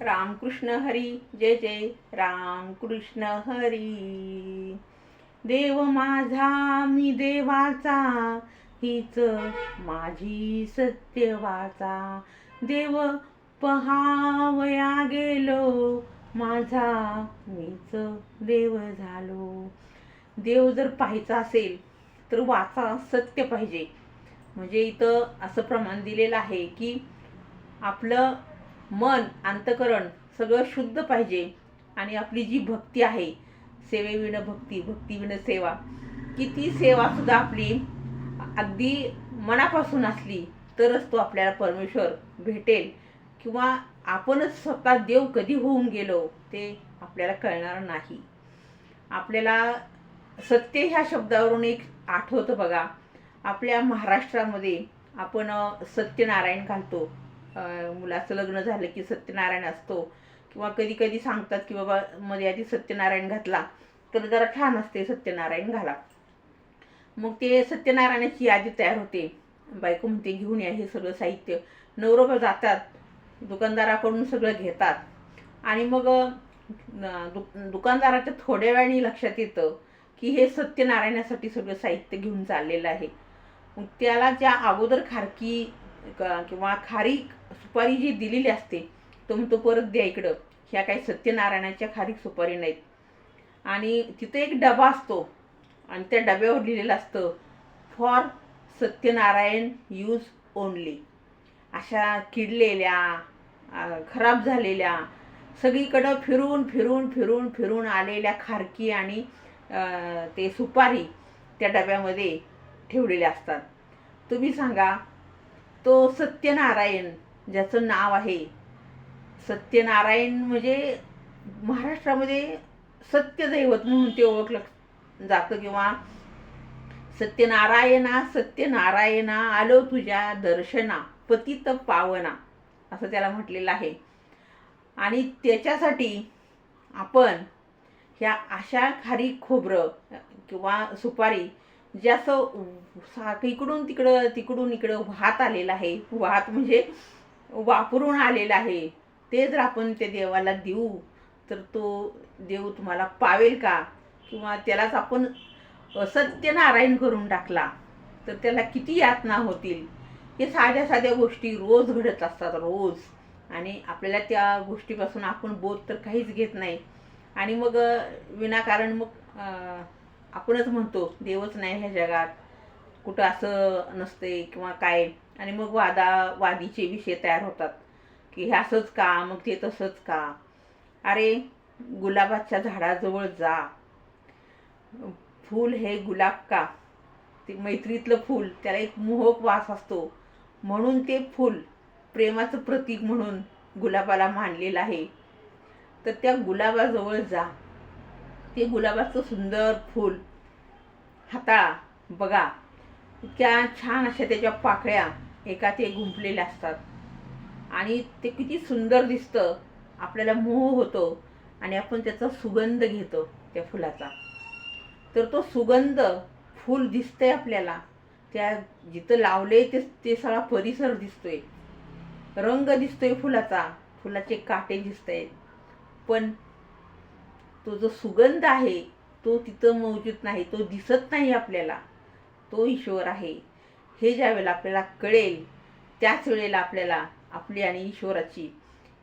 रामकृष्ण हरी जय जय रामकृष्ण हरी. देव माझा मी देवाचा हीच माझी सत्य वाचा देव पहावया गेलो माझा मीच देव झालो. देव जर पाहायचा असेल तर वाचा सत्य पाहिजे. म्हणजे इथं असं प्रमाण दिलेलं आहे की आपलं मन अंतकरण सगळं शुद्ध पाहिजे आणि आपली जी भक्ती आहे सेवेविण भक्ती भक्तीविण सेवा की ती सेवासुद्धा आपली अगदी मनापासून असली तरच तो आपल्याला परमेश्वर भेटेल. किंवा आपणच स्वतः देव कधी होऊन गेलो ते आपल्याला कळणार नाही. आपल्याला सत्य ह्या शब्दावरून एक आठवतं बघा. आपल्या महाराष्ट्रामध्ये आपण सत्यनारायण घालतो. मुलाचं लग्न झालं की सत्यनारायण असतो. किंवा कधी कधी सांगतात की बाबा मध्ये आधी सत्यनारायण घातला. तर जरा छान असते सत्यनारायण घाला. मग ते सत्यनारायणाची यादी तयार होते. बायको म्हणते घेऊन या हे सगळं साहित्य. नवरोबा जातात. दुकानदाराकडून सगळं घेतात. आणि मग दु दुकानदाराच्या थोड्या वेळाने लक्षात येतं की हे सत्यनारायणासाठी सगळं साहित्य घेऊन चाललेलं आहे. मग त्याला ज्या अगोदर खारकी किंवा खारीक सुपारी जी दिलेली असते तो म्हणतो परत द्या इकडं. ह्या काही सत्यनारायणाच्या खारीक सुपारी नाहीत. आणि तिथं एक डबा असतो आणि त्या डब्यावर लिहिलेलं असतं फॉर सत्यनारायण यूज ओनली. अशा किडलेल्या खराब झालेल्या सगळीकडं फिरून फिरून फिरून फिरून आलेल्या खारकी आणि ते सुपारी त्या डब्यामध्ये ठेवलेल्या असतात. तुम्ही सांगा तो सत्यनारायण ज्याचं नाव आहे. सत्यनारायण म्हणजे महाराष्ट्रामध्ये सत्यदैवत म्हणून ते ओळखलं जातं किंवा सत्यनारायणा सत्यनारायणा आलो तुझ्या दर्शना पतित पावना असं त्याला म्हटलेलं आहे. आणि त्याच्यासाठी आपण ह्या अशा खारी खोबरं किंवा सुपारी जे असं सा इकडून तिकडं तिकडून इकडं वाहत आलेलं आहे. वाहत म्हणजे वापरून आलेलं आहे. ते जर आपण त्या देवाला देऊ तर तो देव तुम्हाला पावेल का? किंवा त्यालाच आपण सत्यनारायण करून टाकला तर त्याला किती यातना होतील? हे साध्या साध्या गोष्टी रोज घडत असतात रोज. आणि आपल्याला त्या गोष्टीपासून आपण बोध तर काहीच घेत नाही. आणि मग विनाकारण मग आपणच म्हणतो देवच नाही ह्या जगात. कुठं असं नसते किंवा काय. आणि मग वादा वादीचे विषय तयार होतात. की हे असंच का? मग ते तसंच का? अरे गुलाबाच्या झाडाजवळ जा. फूल हे गुलाब का? ते मैत्रीतलं फूल त्याला एक मोहक वास असतो. म्हणून ते फूल प्रेमाचं प्रतीक म्हणून गुलाबाला मानलेलं आहे. तर त्या गुलाबाजवळ जा. ते गुलाबाचं सुंदर फूल. हाताळा बघा. इतक्या छान अशा त्याच्या पाकळ्या एका ते गुंफलेल्या असतात. आणि ते किती सुंदर दिसतं. आपल्याला मोह होतो आणि आपण त्याचा सुगंध घेतो त्या फुलाचा. तर तो सुगंध फूल दिसतंय आपल्याला. त्या जिथं लावले ते ते सगळा परिसर दिसतोय. रंग दिसतोय फुलाचा. फुलाचे काटे दिसत आहेत पण तो जो सुगंध आहे तो तिथं मौजूद नाही तो दिसत नाही आपल्याला. तो ईश्वर आहे. हे ज्या वेळेला आपल्याला कळेल त्याच वेळेला आपल्याला आपली आणि ईश्वराची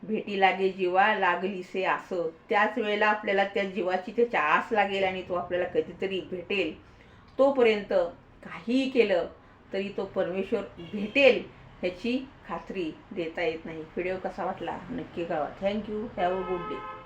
भेटी लागे जीवा लागलीसे असं त्याच वेळेला आपल्याला त्या जीवाची त्याची आस लागेल आणि तो आपल्याला कधीतरी भेटेल. तोपर्यंत काहीही केलं तरी तो परमेश्वर भेटेल ह्याची खात्री देता येत नाही. व्हिडिओ कसा वाटला? नक्की कळवा. Thank you have a good day